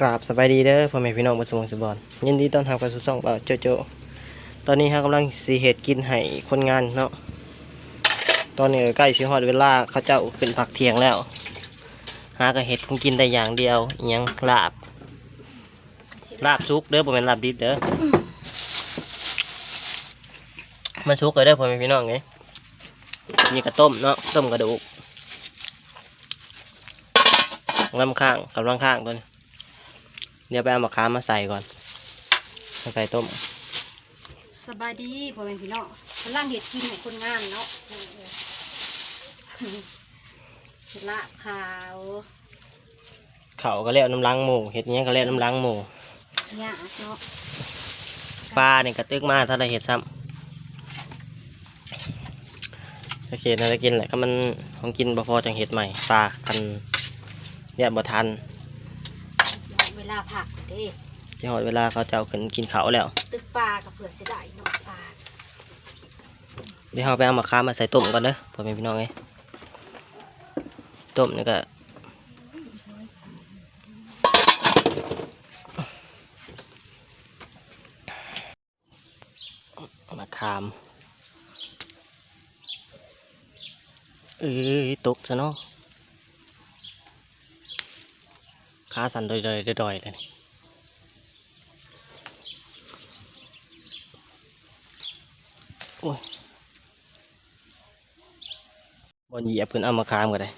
กราบสบายดีเด้อพ่อแม่พี่น้องบนสมองสบอนยินดีต้อนรับเข้าสู่ช่องเบาโจโจ ตอนนี้เรากำลังสีเหตุกินให้คนงานเนาะตอนนี้ใกล้ชิฮอดเวลาเขาเจ้าขึ้นผักเทียงแล้ว หากระเห็ดคงกินได้อย่างเดียวยังลาบ ลาบซุกเด้อบ่แม่นลาบดิบเด้อมาซุกเลยเด้อพ่อแม่พี่น้องไงนี่ก็ต้มเนาะต้มกระดูกลำข้างกำลังข้างตัวนี้ เดี๋ยวไปเอามะขามมาใส่ก่อน มาใส่ต้ม สบายดีพ่อแม่พี่น้องกำลังเห็ดกินให้คนงานเนาะเห็ดลาบขาวเขาก็เรียกน้ำล้างหมูเห็ดเนี้ยก็เรียกน้ำล้างหมูยากเนาะปลาเนี่ยกระตึกมาถ้าได้เห็ดซ้ำถ้าเขียนอะไรกินแหละก็มันของกินบ่พอจังเห็ดใหม่ปลาคันเรียบบ่ทัน เวลาผักเด้ที่หอดเวลาเขาจะเอาขึ้นกินเขาวแล้ว ตึกปลากับเผือกเสียดายเนาะปลาเดี๋ยวเราไปเอามะขามมาใส่ต้มก่อนเด้อพ่อแม่พี่น้องไงต้มนี่ก็มะขามเอ้ยตกซะเนาะ ขาสั่นดอยๆดอยๆดอยเลยโอ้ยบอลเหยียบเพิ่นเอามาคามก็ได้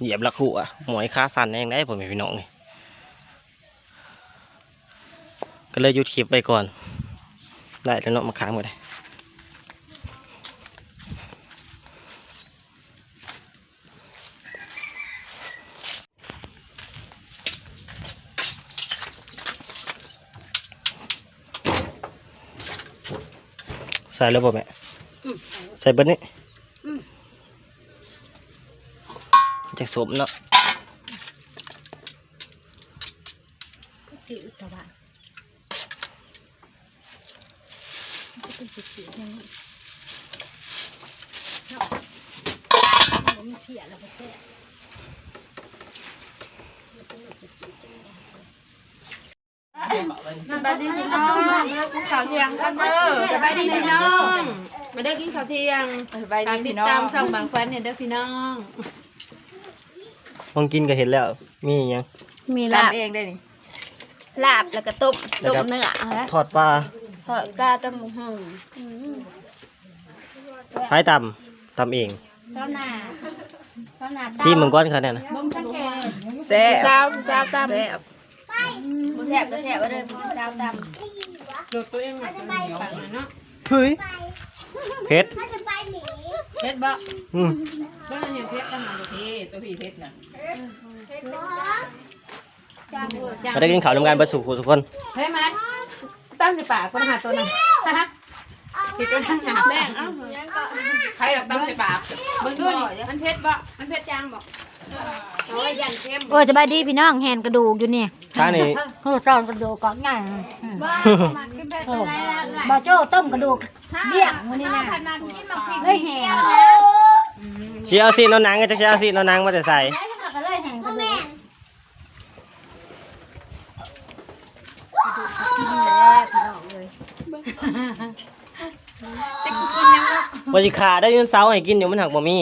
เหยียบลักหัวหมอยขาสั่นยังได้ผมพี่น้องนี่ก็เลยหยุดคลิปไปก่อน ได้แล้วเนาะมาคามก็ได้ ใส่แล้วบ่แม่อืมใส่เบิดนี่อืมจากสมเนาะจืดตะวันก็เป็นจืดๆอย่างนี้เนาะมันมีเพียแล้วก็แซ่บ สบายดีพี่น้องมากินข้าวเที่ยงกันเด้อสบายดีพี่น้อง มาได้กินข้าวเที่ยงสบายดีฝากติพี่ดน้องตามช่องบางฟันเนี่ยเด้อพี่น้องมองกินก็เห็นแล้ว มีอิหยัง มีลาลาบบเองได้นี่ลาบแล้วก็ต้มแล้วต้มก็ เนื้อฮะทอดปลาทอดปลาต้มหมูหุ่นอืมไผ่ตำตำเองข้าวหน้าข้าวหน้าซีมึงก้อนเขาเนี่ยนะบ่มทั้งแกงแซ่บ สาวสาวตามแซ่บบ่ แซ่บก็แซ่บเอาเด้อบ่เช้าตำดูตัวเองหน่อยฝากหน่อยเนาะเฮ้ยเผ็ดเพชรบ่อืมบ่ได้เห็นเพชรกันมาดูพี่ตัวพี่เพชรน่ะมาได้กินข้าวทำงานประสุขทุกคนเฮ้ยมัดตั้งในปากคนหาตัวนั้นฮะผิดตัวนั้นหาแม่งเอ้าใครหรอกตั้งในปากเบิ่งดูนี่มันเพชรบ่มันเพชรจางบ่ โอ้ยยันเข้มโอ้ยสบายดีพี่น้องแหนกระดูกอยู่นี่ข้านี่โอ้ตอนกระดูกก่อนง่ายโอ้บ่โจ้ต้มกระดูกเลี้ยงมื้อนี้นะเฮ้ยแหงเชียวซีนเอาหนังก็จะเชียวซีนเอาหนังมาจะใส่ก็เลยแหงกระดูกกินแล้วพี่น้องเลยจะกินยังบ่บริขาได้ยินเสาร์ให้กินอยู่มันหักบ่มี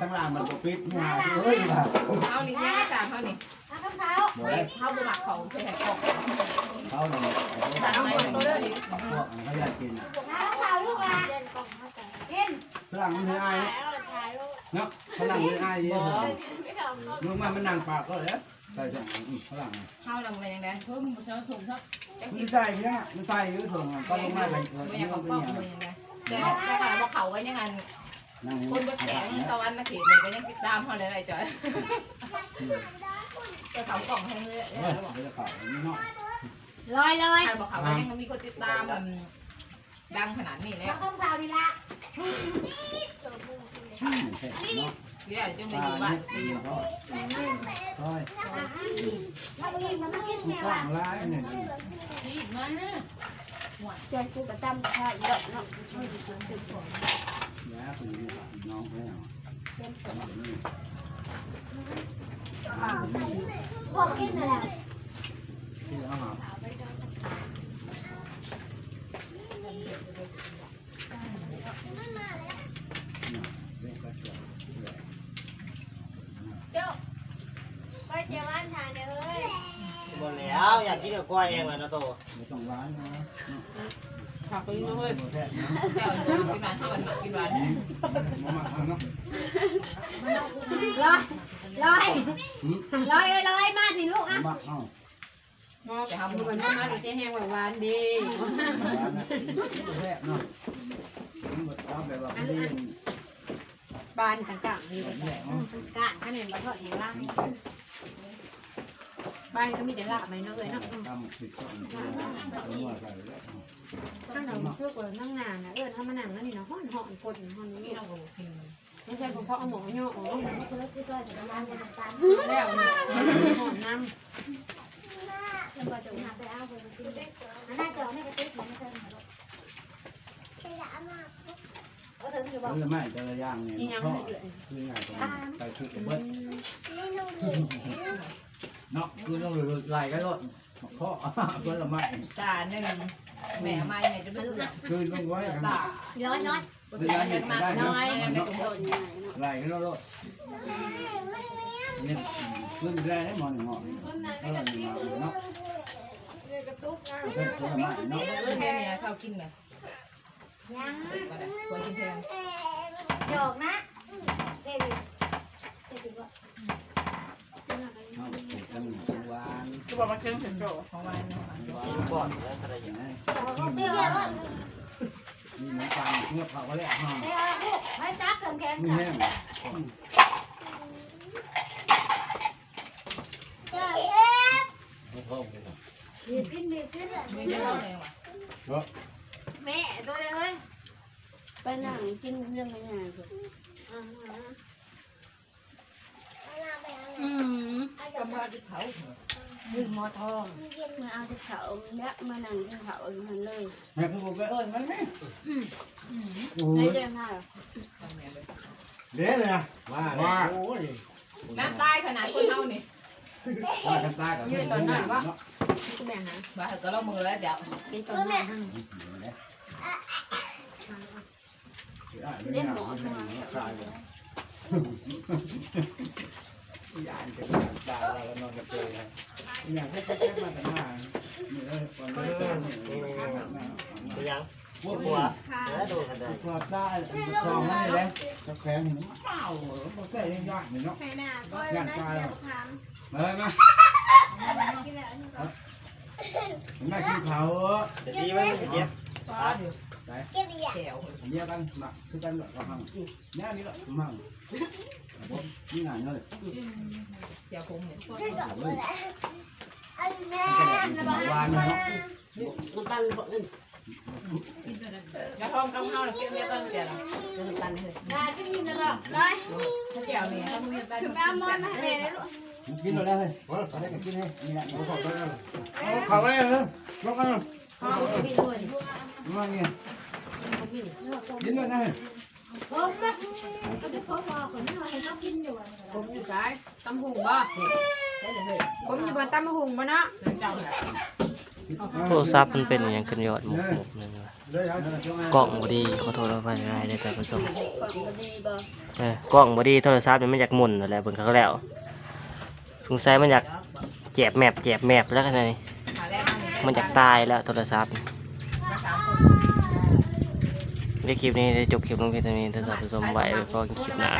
ลังลามันก็ปิดหัวเฮ้ยว่าเอานี่ย่าสามเฮานี่บ่ได้เฮาบ่มักเขาใช่ไหมของเขาเนี่ยเขาเอาหมดตัวเลยพวกเขาอยากกินน่ะฝรั่งมันคืออายเนาะฝรั่งคืออายเยอะเลยลูกมันมันนั่งปากก็เลยใส่ถุงฝรั่งเฮานำมายังไงเพิ่มบ่เช้าส่งครับมันใส่เนี่ยมันใส่เยอะถุงก็ลงมาเป็นตัวบ่นี้ยังก็เอาเป็นองอย่างบ่ยังไงแต่แต่ค่ะบ่าเขาก็ยังอันนั่ง คนบ่แข็งสวรรค์นะเขตนี่ก็ยังติดตามเฮาหลายๆจ้อยจะเขากล่องให้เลยเออเดี๋ยวเขาไม่น้อยลอยเลยใครบอกเขาว่ายังมีคนติดตามมันดังขนาดนี้แล้วต้องเท้าดีละอืมเสร็จเนาะเดี๋ยวจะปมาลาอยู่บ้าเนี่นยดีเขาค่อยมันกินมันกินมีแม่กล้าว่างร้ายเนี่ยจนกูประจำท่าเยอะเนาะ แล้วคุณน้องเขาเนี่ยพวกกินอะไรที่เขาหาก็เจ้าบ้านทานเลยหมดแล้วอยากกินกับกล้วยเองเลยนะโตไม่ต้องร้านนะ ผักไปเลยแท้นะเดี๋ยกินหวานข้าวหวานกินหวานมามาเอาเนาะลอยลอยลอยลอยมาสิลูกอะมาเอาจะทำมันมาดูเจ๊แห้งหวานดีแท้เนาะเอาแบาดีบานต่างๆนี่แบบนี้เนาะกะขนมบะทอดแห้งล่าง บ้านก็มีแต่ลาบไปเนาะเลยเนาะทำผิดก็ต้องว่าใส่แล้วถ้าเราเพื่อว่านั่งนานนะเออถ้ามานั่งนั่นนี่เนาะห้อนหอนกดห้อนนี่เราก็กินไม่ใช่ผมเพราะเอาหมูย่อออกเพื่อที่ก็จะร้านกันตามแล้วหอนน้แล้วก็จะหาไปเอาไปกินอันน่าจะไม่กระติกไม่เคยหาหรอก ก็ถึงอยู่บอกแล้วไม่แต่ละอย่างเนี่ยพ่อคือไงตรงไปชุดเบิ้ลเนาะคือต้องไหลกันรถพ่อเบิ้ลละไม่ำตาหนึ่งแม่ไม่แม่จะไม่เลือกคือต้องไว้กันตาน้อยน้อยเวลาเห็นได้น้เนาะอยไม่ตรงไหลกันรถเนี่ยขึ้นได้ได้หมอหนึ่งหมอเออหนึ่งหมอเนาะเป็นผลไม้เนาะเออแม่เนี่ยเขากินเลย ยังก็ได้ควรกินแทนหยอกนะเด็กเด็กว่าเอาปลูกกันทุกวันก็บอกว่าเครื่องเสร็จโจของวันก่อนแล้วอะไรอย่างนี่เดี๋ยวมีหมูปังเงือกเขาก็แล้วฮะเดี๋ยวลูกให้จักเข็มแข็งมีกันแห้งดีขึ้นดีขึ้นไม่ได้เล่าเลยว่ะ เนาะ แม่ตัวเลย ไปนั่งกินเรื่องไม่ง่ายเลยอืมก็มาที่เขาดึงมอทองมาเอาที่เขาเนี่ยมานั่งที่เขามันเลยแม่คือผมไปเอิ้นมันไหมโอ้ไม่ยเดินมาเด้เลยนะว่าว่าโอ้ยน้ำตายขนาดคนเท่านี่ว่ากันตายกับยืนตอนนั้นวะก็แบ่งนะบ้าก็ลงมือแล้วเดี๋ยวเป็นตัวแม่เล่นหมอตายเลยานจะตายแล้วนอนกับเจออยางแค่แค่มาแต่หน้านี่เลยวันนี้เป็นยังพวกหัหัวแล้วดูกันได้พวกได้คองนั่นเลยสักแขนเปล่าพวกแก่ยังยากเนาะแล้วเฮ้าก็ยันตายู่ไหนแถวเดียวกันมาคือกันแบบมั่งเนี่ยนี่แหละมั่งนี่งานเลยแถวผมเนี่ยวานเนายองกำเฮาเลยเกี่ยวเนี่ยต้เกี่ยว ต้นตันเลยได้ที่นี่นะลูกได้ถ้าเกี่ยวเนี่ยต้องมีตันคือแม่มอนให้แม่เลยลูกกินหมดแล้วเลยเขาได้กินให้นี่แหละเขาขอไปแล้วเขาไปแล้วลง กันด้วยนะผมนะก็จะเขาบอกคนนี้ให้เขากินอยู่ผมอยู่ซ้ายตำหุงบ่ผมอยู่บนตำหุงบ่เนาะโทรศัพท์มันเป็นอย่างขึ้นยอดหมกหมกนั่นว่ะกล้องบดีขอโทษเอาไปง่ายได้แต่ผู้ชมเออกล้องบดีโทรศัพท์มันี่มันอยากหมุนนั่นแหละเบิ่งเขาแล้วสงสัยมันอยากแจบแมปแจบแมปแล้วกันนี่หาแรกมันอยากตายแล้วโทรศัพท์ เรีคลิปนี้ได้จบคลิปลงเพียงเท่านี้ถ้าสาวผู้ชมไหวไปพอกัคลิปหน้า